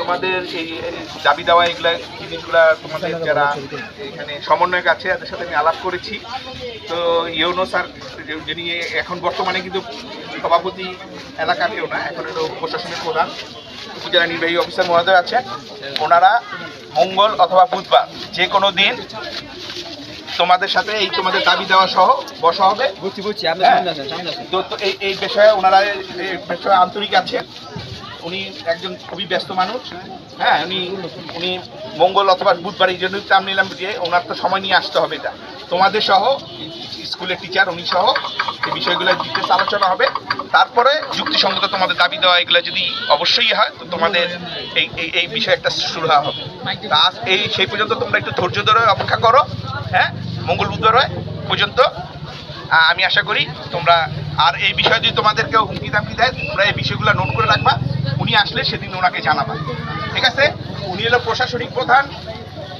তোমাদের এই দাবি দেওয়া এগুলা জিনিসগুলা তোমাদের যারা এখানে সমন্বয়ক আছে তাদের সাথে আমি আলাপ করেছি। তো ইউনো স্যার যিনি এখন বর্তমানে কিন্তু সভাপতি এলাকাতেও না এখন হলো প্রশাসনের প্রধান উপজেলা নির্বাহী অফিসার মহোদয় আছেন। ওনারা মঙ্গল অথবা বুধবার যে কোনো দিন তোমাদের সাথে এই তোমাদের দাবি দেওয়া সহ বসা হবে। বুঝছি বুঝছি হ্যাঁ। তো এই এই বিষয়ে ওনারা এই বিষয়ে আন্তরিক আছেন। উনি একজন খুবই ব্যস্ত মানুষ হ্যাঁ উনি উনি মঙ্গল অথবা বুধবার এই জন্য চাপ নিলাম যে ওনার তো সময় নিয়ে আসতে হবে এটা। তোমাদের সহ, স্কুলের টিচার উনি সহ, এই বিষয়গুলো ডিটেলস আলোচনা হবে। তারপরে যুক্তিসঙ্গত তোমাদের দাবি দেওয়া, এগুলো যদি অবশ্যই হয়, তো তোমাদের এই এই এই বিষয়ে একটা শুরু হবে। আজ এই, সেই পর্যন্ত তোমরা একটু ধৈর্য ধরে অপেক্ষা করো হ্যাঁ মঙ্গল বুধবার পর্যন্ত। আমি আশা করি তোমরা, আর এই বিষয়ে যদি তোমাদের কেউ হুমকি দামকি দেয়, তোমরা এই বিষয়গুলো নোট করে রাখবা। উনি আসলে সেদিন ওনাকে জানাবা ঠিক আছে? উনি হলো প্রশাসনিক প্রধান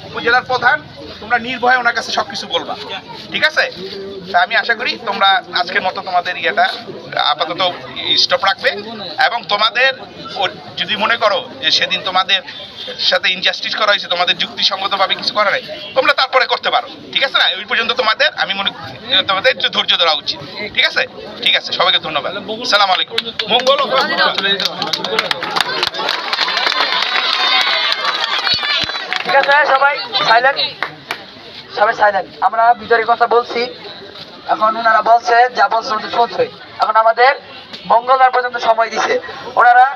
উপজেলার প্রধান, তোমরা নির্ভয়ে ওনার কাছে সব কিছু বলবা। ঠিক আছে? আমি আশা করি তোমরা আজকের মতো তোমাদের ইয়েটা আপাতত স্টপ রাখবে এবং তোমাদের যদি মনে করো যে সেদিন তোমাদের সাথে ইনজাস্টিস করা হয়েছে, তোমাদের যুক্তিসঙ্গতভাবে কিছু করা নেই, তোমরা তারপরে করতে পারো। ঠিক আছে না? ওই পর্যন্ত তোমাদের, আমি মনে তোমাদের একটু ধৈর্য ধরা উচিত। ঠিক আছে? ঠিক আছে, সবাইকে ধন্যবাদ। সালাম আলাইকুম। মঙ্গল ঠিক আছে, সবাই সাইলেন্ট সবাই সাইলেন্ট আমরা ভিতরে কথা বলছি। এখন ওনারা বলছে, যা বলছে শুনছে এখন আমাদের মঙ্গলবার পর্যন্ত সময় দিছে। ওনারা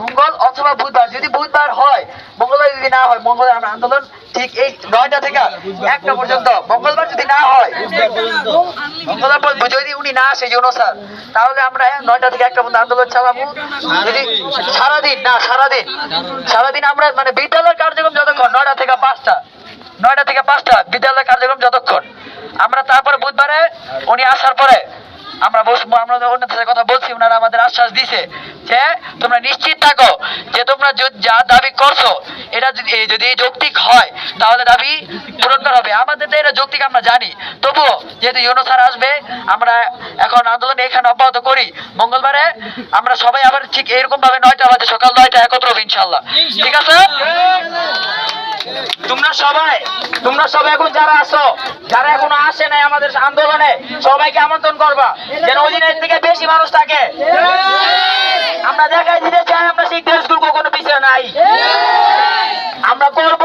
মঙ্গল অথবা বুধবার, যদি বুধবার হয়, মঙ্গলবার যদি না হয় মঙ্গলবার আমরা আন্দোলন ঠিক এই নয়টা থেকে একটা পর্যন্ত। মঙ্গলবার যদি না হয়, মঙ্গলবার যদি উনি না আসে যৌন স্যার, তাহলে আমরা নয়টা থেকে একটা পর্যন্ত আন্দোলন চালাবো। যদি সারাদিন, না, সারাদিন সারাদিন আমরা মানে বিদ্যালয়ের কার্যক্রম যতক্ষণ, নয়টা থেকে পাঁচটা, নয়টা থেকে পাঁচটা বিদ্যালয়ের কার্যক্রম যতক্ষণ, আমরা তারপরে বুধবারে উনি আসার পরে আমরা বসবো, আমরা ওনার সাথে কথা বলছি, ওনারা আমাদের আশ্বাস দিছে যে তোমরা নিশ্চিত থাকো যে তোমরা যা দাবি করছ, এটা যদি যৌক্তিক হয়, তাহলে দাবি পূরণ করা হবে। আমাদের তো এটা যৌক্তিক, আমরা জানি। তবুও যেহেতু ইউনো স্যার আসবে, আমরা এখন আন্দোলন এখানে অব্যাহত করি। মঙ্গলবারে আমরা সবাই আবার ঠিক এরকম ভাবে নয়টা বাজে সকাল নয়টা একত্র হব ইনশাল্লাহ ঠিক আছে? তোমরা সবাই তোমরা সবাই এখন যারা আছো যারা এখনও আসে নাই আমাদের আন্দোলনে সবাইকে আমন্ত্রণ করবা যেন ওই দিনের থেকে বেশি মানুষ থাকে। আমরা দেখাই দিতে চাই আমরা শিক্ষা স্কুল কখনো পিছিয়ে নাই। আমরা করব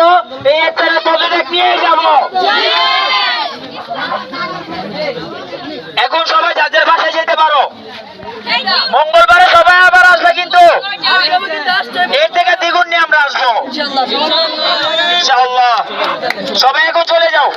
এই একটা পদক্ষেপ নিয়ে যাব। এখন সবাই যাদের বাসায় যেতে পারো। মঙ্গলবারে সবাই আবার আসবে কিন্তু। এর আসব ইনশাআল্লাহ। সবাই এখন চলে যাও।